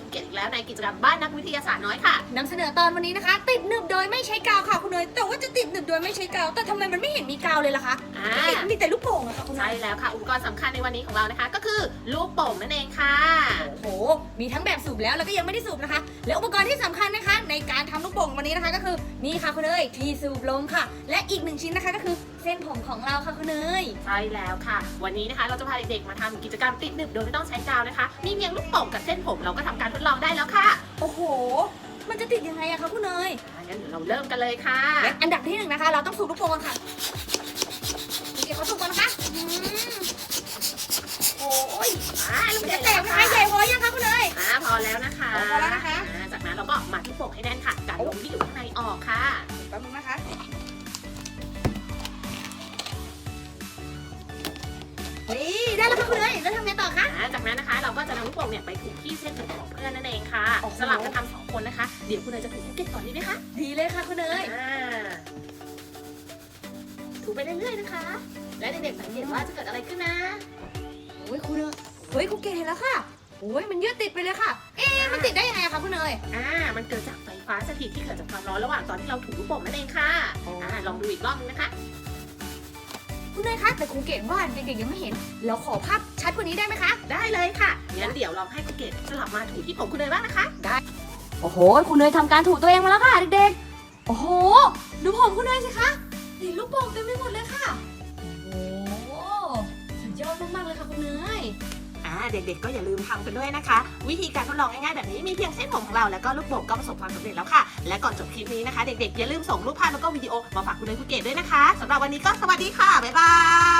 นเก็บแล้วในกิจกรรมบ้านนักวิทยาศาสตร์น้อยค่ะ นำเสนอตอนวันนี้นะคะ ติดหนึบโดยไม่ใช้กาวค่ะคุณเนยแต่ว่าจะติดหนึบโดยไม่ใช้กาวแต่ทำไมมันไม่เห็นมีกาวเลยล่ะคะอ่ามีแต่ลูกโป่งอะค่ะใช่แล้วค่ะอุปกรณ์สำคัญในวันนี้ของเรานะคะ ก็คือลูกโป่งนั่นเองค่ะ โอ้โหมีทั้งแบบสูบแล้วแล้วก็ยังไม่ได้สูบนะคะ แล้วอุป ป่งวันนี้นะคะก็คือนี่ค่ะคุณเนยที่สูบลมค่ะ และอีกหนึ่งชิ้นนะคะก็คือเส้นผมของเราค่ะคุณเนยใช่แล้วค่ะ วันนี้นะคะเราจะพาเด็กๆมาทำกิจกรรมติดหนึบโดยไม่ต้องใช้กาวนะคะ มีเพียงลูกโป่งกับเส้นผมเราก็ทำการทดลองได้แล้วค่ะโอ้โห มันจะติดยังไงอะคะคุณเนยอ่างั้นเดี๋ยวเราเริ่มกันเลยค่ะและอันดับที่หนึ่งนะคะ เราต้องสูบลูกโป่งก่อนค่ะเดี๋ยวเขาสูบก่อนนะคะอืมโอ้ยอ่าลูกมันใหญ่จะแตแล้วกไหมค่ะคะใหญ่พอยังคะคุณเนยอ่าพอแล้วนะคะพอแล้วนะคะ อ่าจากนั้นเราก็มัดลูกโป่งให้แน่นค่ะดันลมที่ อยู่ข้างในออกค่ะแป๊บนึงนะคะเฮ้ยได้แล้วค่ะคุณเนยแล้วทำไงต่อคะ อ่าจากนั้นนะคะ เราก็จะนำลูกโป่งเนี่ยไปถูกที่เส้นผมของเพื่อนนั่นเองค่ะ โอ้โห สลับกันทำสองคนนะคะ เดี๋ยวคุณเนยจะถูกเก็ตก่อนดีไหมคะดีเลยค่ะคุณเนยอ่าถูไปเรื่อยๆนะคะ และเด็กๆสังเกตว่าจะเกิดอะไรขึ้นนะ โอ้ยคุณเนยเฮ้ยคุณเกเห็นแล้วค่ะโอ้ยมันยืดติดไปเลยค่ะ เอ๊ะมันติดได้ยังไงอะคะคุณเนยอ่า มันเกิดจากไฟฟ้าสถิตที่เกิดจากความร้อนระหว่างตอนที่เราถูลูกโป่งนั่นเองค่ะอ๋ออ่อ่าลองดูอีกรอบนึงนะคะคุณเนยคะแต่ครูเกดว่าเด็กๆยังไม่เห็นเราขอภาพชัดกว่านี้ได้ไหมคะ ได้เลยค่ะงั้นเดี๋ยวลองให้คุณเกดสลับมาถูที่ผมคุณเนยบ้างนะคะโอ้โห คุณเนยทำการถูตัวเองมาแล้วค่ะเด็กๆ เด็กๆก็อย่าลืมทำกันด้วยนะคะ วิธีการทดลองง่ายๆแบบนี้มีเพียงเส้นผมของเราแล้วก็ลูกโป่งก็ประสบความสำเร็จแล้วค่ะ และก่อนจบคลิปนี้นะคะ เด็กๆอย่าลืมส่งรูปภาพแล้วก็วิดีโอมาฝากคุณเลยคุณเกดด้วยนะคะสำหรับวันนี้ก็สวัสดีค่ะบ๊ายบาย